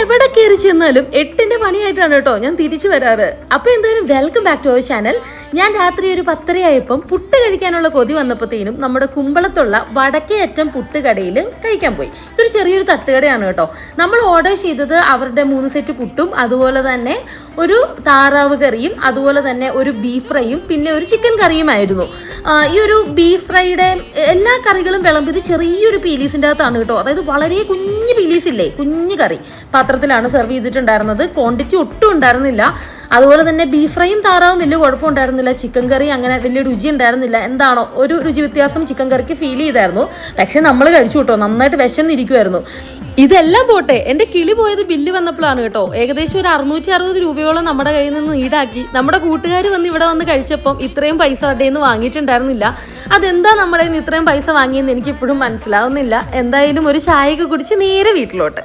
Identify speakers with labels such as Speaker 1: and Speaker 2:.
Speaker 1: എവിടെ കയറി ചെന്നാലും എട്ടിന്റെ പണിയായിട്ടാണ് കേട്ടോ ഞാൻ തിരിച്ചു വരാറ്. അപ്പൊ എന്തായാലും welcome back to our channel ഞാൻ രാത്രി ഒരു പത്തരയായപ്പം പുട്ട് കഴിക്കാനുള്ള കൊതി വന്നപ്പോഴത്തേനും നമ്മുടെ കുമ്പളത്തുള്ള വടക്കേ അറ്റം പുട്ട് കടയിൽ കഴിക്കാൻ പോയി. ഇതൊരു ചെറിയൊരു തട്ടുകടയാണ് കേട്ടോ. നമ്മൾ ഓർഡർ ചെയ്തത് അവരുടെ മൂന്ന് സെറ്റ് പുട്ടും അതുപോലെ തന്നെ ഒരു താറാവ് കറിയും അതുപോലെ തന്നെ ഒരു ബീഫ് ഫ്രൈയും പിന്നെ ഒരു ചിക്കൻ കറിയുമായിരുന്നു ഈ ഒരു ബീഫ് ഫ്രൈയുടെ എല്ലാ കറികളും വിളമ്പിയത് ചെറിയൊരു പീലീസിന്റെ അകത്താണ് കേട്ടോ. അതായത് വളരെ കുഞ്ഞു പീലീസ് ഇല്ലേ? കുഞ്ഞു കറി. പാത്രത്തിലാണ് സെർവ് ചെയ്തിട്ടുണ്ടായിരുന്നത്. ക്വാണ്ടിറ്റി ഒട്ടും ഉണ്ടായിരുന്നില്ല. അതുപോലെ തന്നെ ബീഫ് ഫ്രൈയും താറാവും വലിയ കുഴപ്പമുണ്ടായിരുന്നില്ല ചിക്കൻ കറി അങ്ങനെ വലിയ രുചി ഉണ്ടായിരുന്നില്ല. എന്താണോ ഒരു രുചി വ്യത്യാസം ചിക്കൻ കറിക്ക് ഫീൽ ചെയ്തായിരുന്നു. പക്ഷെ നമ്മൾ കഴിച്ചു കേട്ടോ. നന്നായിട്ട് വിശന്നിരിക്കുമായിരുന്നു ഇതെല്ലാം പോട്ടെ. എന്റെ കിളി പോയത് ബില്ല് വന്നപ്പോഴാണ് കേട്ടോ. ഏകദേശം ഒരു അറുന്നൂറ്റി അറുപത് രൂപയോളം നമ്മുടെ കയ്യിൽ നിന്ന് ഈടാക്കി. നമ്മുടെ കൂട്ടുകാർ വന്ന് ഇവിടെ വന്ന് കഴിച്ചപ്പം ഇത്രയും പൈസ അവരുടെ നിന്ന് വാങ്ങിയിട്ടുണ്ടായിരുന്നില്ല. അതെന്താ നമ്മുടെ നിന്ന് ഇത്രയും പൈസ വാങ്ങിയെന്ന് എനിക്ക് ഇപ്പോഴും മനസ്സിലാവുന്നില്ല. എന്തായാലും ഒരു ചായയൊക്കെ കുടിച്ച് നേരെ വീട്ടിലോട്ട്.